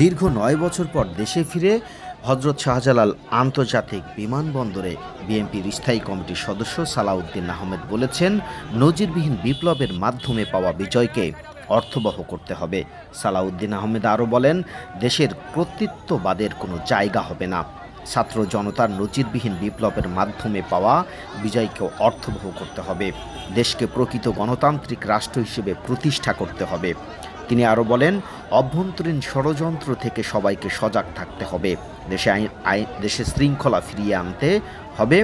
দীর্ঘ নয় বছর পর দেশে ফিরে হজরত শাহজালাল আন্তর্জাতিক বিমানবন্দরে বিএনপির স্থায়ী কমিটির সদস্য সালাউদ্দিন আহমেদ বলেছেন, নজিরবিহীন বিপ্লবের মাধ্যমে পাওয়া বিজয়কে অর্থবহ করতে হবে। সালাউদ্দিন আহমেদ আরও বলেন, দেশের কর্তৃত্ববাদের কোনো জায়গা হবে না। ছাত্র জনতার নজিরবিহীন বিপ্লবের মাধ্যমে পাওয়া বিজয়কে অর্থবহ করতে হবে। দেশকে প্রকৃত গণতান্ত্রিক রাষ্ট্র হিসেবে প্রতিষ্ঠা করতে হবে। তিনি আরও বলেন অভ্যন্তরীণ ষড়যন্ত্র থেকে সবাইকে সজাগ থাকতে হবে। দেশে আইন দেশে শৃঙ্খলা ফিরিয়ে আনতে হবে।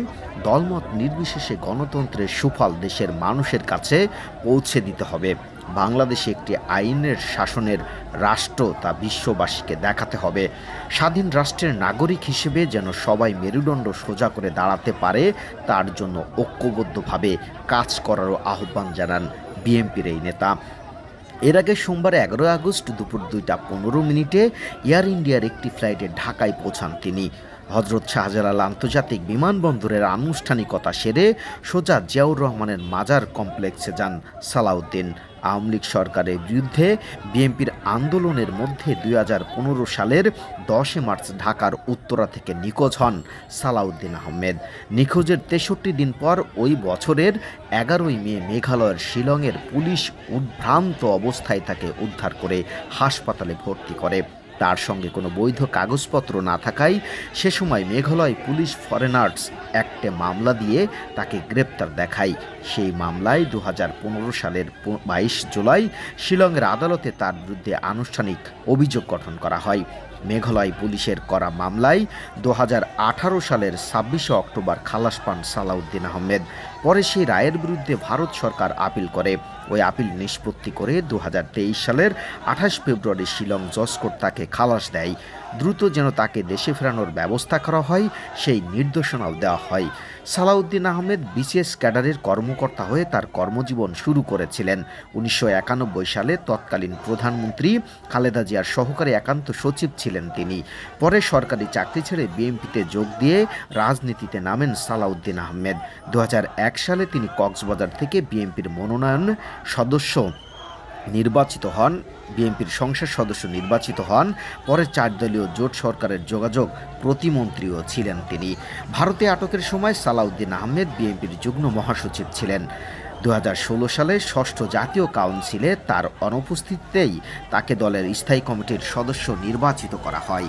দলমত নির্বিশেষে গণতন্ত্রের সুফল দেশের মানুষের কাছে পৌঁছে দিতে হবে। বাংলাদেশে একটি আইনের শাসনের রাষ্ট্র তা বিশ্ববাসীকে দেখাতে হবে। স্বাধীন রাষ্ট্রের নাগরিক হিসেবে যেন সবাই মেরুদণ্ড সোজা করে দাঁড়াতে পারে, তার জন্য ঐক্যবদ্ধভাবে কাজ করারও আহ্বান জানান বিএনপির এই নেতা। এর আগে সোমবার এগারো আগস্ট দুপুর দুইটা পনেরো মিনিটে এয়ার ইন্ডিয়ার একটি ফ্লাইটে ঢাকায় পৌঁছান তিনি। হজরত শাহজালাল আন্তর্জাতিক বিমানবন্দরের আনুষ্ঠানিকতা সেরে সোজা জিয়াউর রহমানের মাজার কমপ্লেক্সে যান সালাউদ্দিন। আওয়ামী লীগ সরকারের বিরুদ্ধে বিএনপির আন্দোলনের মধ্যে দুই হাজার পনেরো সালের দশে মার্চ ঢাকার উত্তরা থেকে নিখোঁজ হন সালাউদ্দিন আহমেদ। নিখোঁজের তেষট্টি দিন পর ওই বছরের এগারোই মে মেঘালয়ের শিলংয়ের পুলিশ উদ্ভ্রান্ত অবস্থায় তাকে উদ্ধার করে হাসপাতালে ভর্তি করে। তার সঙ্গে কোনো বৈধ কাগজপত্র না থাকায় সে সময় মেঘালয় পুলিশ ফরেনার্স অ্যাক্টে মামলা দিয়ে তাকে গ্রেপ্তার দেখায়। সেই মামলায় দু হাজার পনেরো সালের বাইশ জুলাই শিলংয়ের আদালতে তার বিরুদ্ধে আনুষ্ঠানিক অভিযোগ গঠন করা হয়। মেঘালয় পুলিশের করা মামলায় দু হাজার আঠারো সালের ছাব্বিশে অক্টোবর খালাস পান সালাউদ্দিন আহমেদ। পরে সেই রায়ের বিরুদ্ধে ভারত সরকার আপিল করে। ওই আপিল নিষ্পত্তি করে দু হাজার তেইশ সালের আঠাশ ফেব্রুয়ারি শিলং জসকোট তাকে খালাস দেয়। দ্রুত যেন তাকে দেশে ফেরানোর ব্যবস্থা করা হয়, সেই নির্দেশনাও দেওয়া হয়। সালাউদ্দিন আহমেদ বিসিএস ক্যাডারের কর্মকর্তা হয়ে তার কর্মজীবন শুরু করেছিলেন। উনিশশো একানব্বই সালে তৎকালীন প্রধানমন্ত্রী খালেদা জিয়ার সহকারী একান্ত সচিব ছিলেন তিনি। পরে সরকারি চাকরি ছেড়ে বিএনপিতে যোগ দিয়ে রাজনীতিতে নামেন সালাউদ্দিন আহমেদ। দু হাজার এক সালে তিনি কক্সবাজার থেকে বিএনপির মনোনয়ন সদস্য নির্বাচিত হন। বিএনপির সংসদ সদস্য নির্বাচিত হন। পরে চার দলীয় জোট সরকারের যোগাযোগ প্রতিমন্ত্রীও ছিলেন তিনি। ভারতে আটকের সময় সালাউদ্দিন আহমেদ বিএনপির যুগ্ম মহাসচিব ছিলেন। দু হাজার ষোলো সালে ষষ্ঠ জাতীয় কাউন্সিলে তার অনুপস্থিতিতেই তাকে দলের স্থায়ী কমিটির সদস্য নির্বাচিত করা হয়।